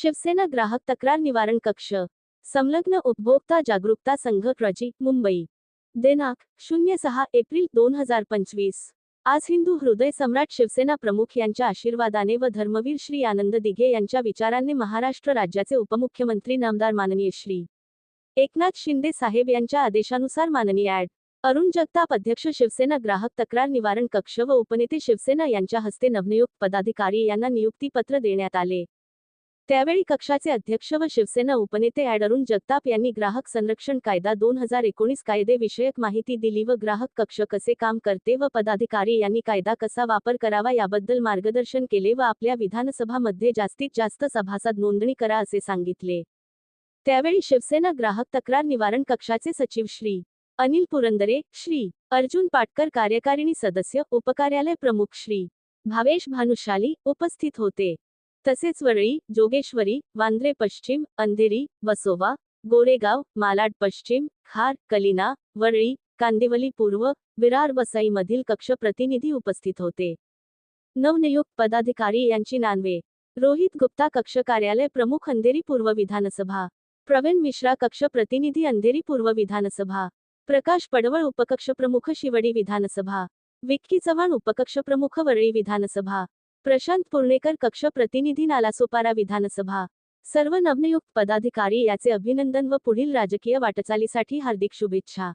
शिवसेना ग्राहक तक्रार निवारण कक्ष संलग्न उपभोक्ता जागरूकता संघ प्रजी मुंबई. दिनांक शून्य सहा एप्रिल दोन हजार पंचवीस. आज हिंदू हृदय सम्राट शिवसेना प्रमुख यांच्या आशीर्वादाने व धर्मवीर श्री आनंद दिघे यांच्या विचारांनी महाराष्ट्र राज्याचे उपमुख्यमंत्री नामदार माननीय श्री. एकनाथ शिंदे साहेब यांच्या आदेशानुसार माननीय ॲड. अरुण जगताप अध्यक्ष शिवसेना ग्राहक तक्रार निवारण कक्ष व उपनेते शिवसेना यांच्या हस्ते नवनियुक्त पदाधिकारी यांना नियुक्तीपत्र देण्यात आले. त्यावेळी कक्षाचे अध्यक्ष व शिवसेना उपनेते ॲड अरुण जगताप यांनी ग्राहक संरक्षण कायदा दोन हजार एकोणीस कायदेविषयक माहिती दिली व ग्राहक कक्ष कसे काम करते व पदाधिकारी यांनी कायदा कसा वापर करावा याबद्दल मार्गदर्शन केले व आपल्या विधानसभामध्ये जास्तीत जास्त सभासद नोंदणी करा असे सांगितले. त्यावेळी शिवसेना ग्राहक तक्रार निवारण कक्षाचे सचिव श्री. अनिल पुरंदरे श्री. अर्जुन पाटकर कार्यकारिणी सदस्य उपकार्यालय प्रमुख श्री. भावेश भानुशाली उपस्थित होते. तसेच वरळी जोगेश्वरी वांद्रे पश्चिम अंधेरी वसोवा गोरेगाव मालाड पश्चिम खार कलिना वरळी कांदिवली पूर्व विरार वसईमधील कक्ष प्रतिनिधी उपस्थित होते. नवनियुक्त पदाधिकारी यांची नानवे. रोहित गुप्ता कक्ष कार्यालय प्रमुख अंधेरी पूर्व विधानसभा. प्रवीण मिश्रा कक्ष प्रतिनिधी अंधेरी पूर्व विधानसभा. प्रकाश पडवळ उपकक्ष प्रमुख शिवडी विधानसभा. विक्की चव्हाण उपकक्ष प्रमुख वरळी विधानसभा. प्रशांत पुर्णेकर कक्ष प्रतिनिधी नालासोपारा विधानसभा. सर्व नवनियुक्त पदाधिकारी याचे अभिनंदन व पुढील राजकीय वाटचालीसाठी हार्दिक शुभेच्छा.